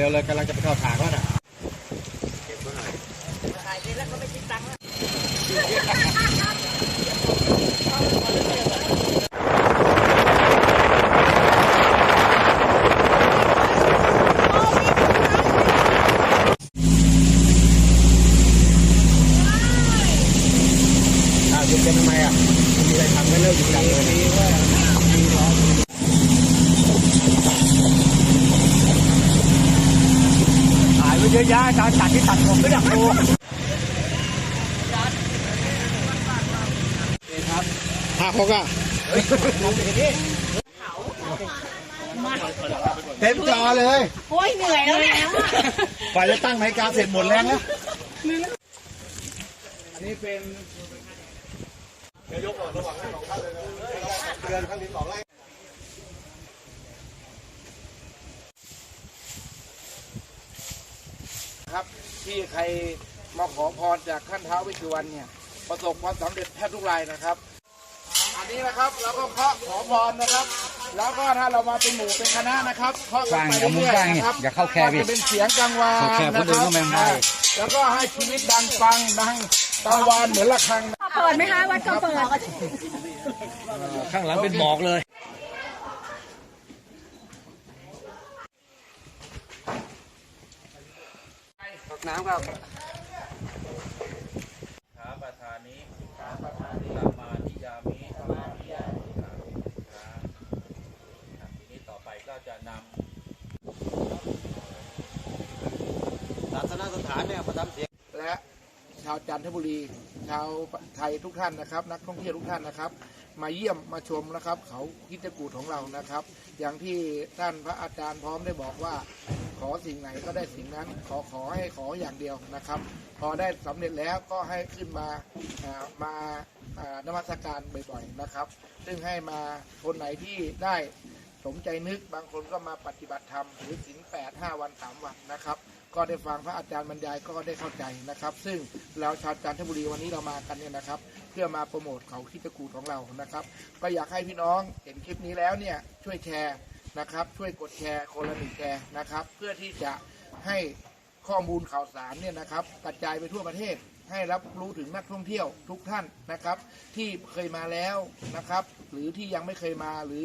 ร็วเลยกำลังจะไปเข้าถางแล้วน่ะถ่ายไปแล้วก็ไม่คิดตังค์หยุดกันทำไมอะมีอะไรทำกันเลิกหยุดกันเลยถ่ายไว้เย อะแยะการตัดที่ตัดผมไม่อยากดูครับห้าหกอะเต็มจอเลยโอ้ยเหนื่อยแล้วเนี่ยฝ่ายจะตั้งนาฬิกาเสร็จหมดแรงแล้วอันนี้เป็นนายกระหว่างสองท่านเลยเดือนครั้งที่สองไล่ ครับ ที่ใครมาขอพรจากท่านท้าววิสุวรรณเนี่ยประสบความสำเร็จแทบทุกรายนะครับ อันนี้นะครับเราก็เคาะขอพรนะครับ แล้วก็ถ้าเรามาเป็นหมู่เป็นคณะนะครับเคาะกันไปเรื่อยๆนะครับอย่าเข้าแคร์พี่ก็จะเป็นเสียงกังวานเข้าแคร์นะพูดคเองรับก็แม่งได้ แล้วก็ให้ชีวิตดังฟังดังกังวานเหมือนระฆัง เปิดไหมคะวัดก็เปิด ข้างหลังเป็นหมอกเลย น้ำครับขาประธานิขาประธานิสัมมาทิยามิสัมมาทิยามิครับทีนี้ต่อไปก็จะนำศาสนสถานเนี่ยประทับเสียงและชาวจันทบุรี ชาวไทยทุกท่านนะครับ นักท่องเที่ยวทุกท่านนะครับ มาเยี่ยมมาชมนะครับ เขาคิดกูดของเรานะครับ อย่างที่ท่านพระอาจารย์พร้อมได้บอกว่า ขอสิ่งไหนก็ได้สิ่งนั้น ขอขอให้ขออย่างเดียวนะครับ พอได้สำเร็จแล้วก็ให้ขึ้นมาามาานมัสการบ่อยๆนะครับ ซึ่งให้มาคนไหนที่ได้สมใจนึกบางคนก็มาปฏิบัติธรรมหรือศีลแปดห้าวันสามวันนะครับ ก็ได้ฟังพระอาจารย์บรรยายก็ได้เข้าใจนะครับ ซึ่งเราชาวจันทบุรีวันนี้เรามากันเนี่ยนะครับ เพื่อมาโปรโมทเขาคิดกูของเรานะครับ ก็อยากให้พี่น้องเห็นคลิปนี้แล้วเนี่ยช่วยแชร์ นะครับ ช่วยกดแชร์คนละหนึ่งแชร์นะครับ เพื่อที่จะให้ข้อมูลข่าวสารเนี่ยนะครับกระจายไปทั่วประเทศ ให้รับรู้ถึงนักท่องเที่ยวทุกท่านนะครับ ที่เคยมาแล้วนะครับ หรือที่ยังไม่เคยมาหรือ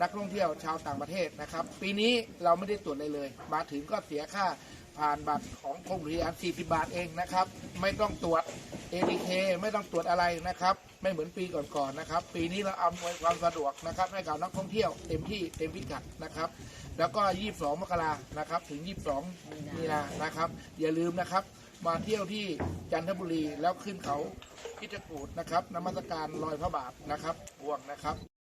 นักท่องเที่ยวชาวต่างประเทศนะครับ ปีนี้เราไม่ได้ตรวจเลยเลย มาถึงก็เสียค่าผ่านบัตรของกรมอุทยาน40 บาทเองนะครับ ไม่ต้องตรวจ ATK ไม่ต้องตรวจอะไรนะครับ ไม่เหมือนปีก่อนๆนะครับ ปีนี้เราอำนวยความสะดวกนะครับให้กับนักท่องเที่ยวเต็มที่เต็มพิกัดนะครับ แล้วก็ 22 มกรานะครับ ถึง 22 มีนานะครับ อย่าลืมนะครับ มาเที่ยวที่จันทบุรีแล้วขึ้นเขาพิจกูดนะครับนมัสการลอยพระบาทนะครับพวงนะครับ